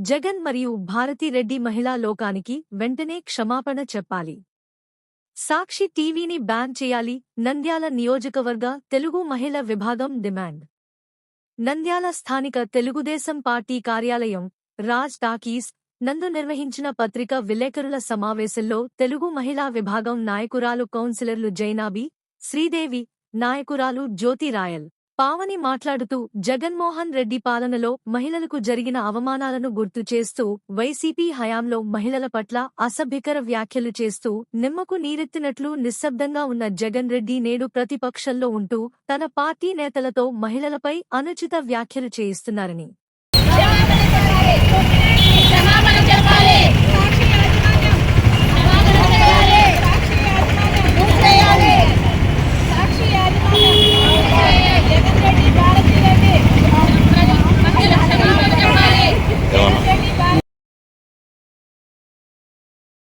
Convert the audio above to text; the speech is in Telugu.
జగన్ మరియు భారతిరెడ్డి మహిళా లోకానికి వెంటనే క్షమాపణ చెప్పాలి. సాక్షి టీవీని బ్యాన్ చేయాలి నంద్యాల నియోజకవర్గ తెలుగు మహిళ విభాగం డిమాండ్. నంద్యాల స్థానిక తెలుగుదేశం పార్టీ కార్యాలయం రాజ్ టాకీస్ నందు నిర్వహించిన పత్రిక విలేకరుల సమావేశంలో తెలుగు మహిళా విభాగం నాయకురాలు కౌన్సిలర్లు జైనాబి శ్రీదేవి నాయకురాలు జ్యోతి రాయల్ పావని మాట్లాడుతూ జగన్మోహన్ రెడ్డి పాలనలో మహిళలకు జరిగిన అవమానాలను గుర్తు చేస్తూ వైసీపీ హయాంలో మహిళల పట్ల అసభ్యకర వ్యాఖ్యలు చేస్తూ నిమ్మకు నీరెత్తినట్లు నిశ్శబ్దంగా ఉన్న జగన్ రెడ్డి నేడు ప్రతిపక్షంలో ఉంటూ తన పార్టీ నేతలతో మహిళలపై అనుచిత వ్యాఖ్యలు చేయిస్తున్నారని.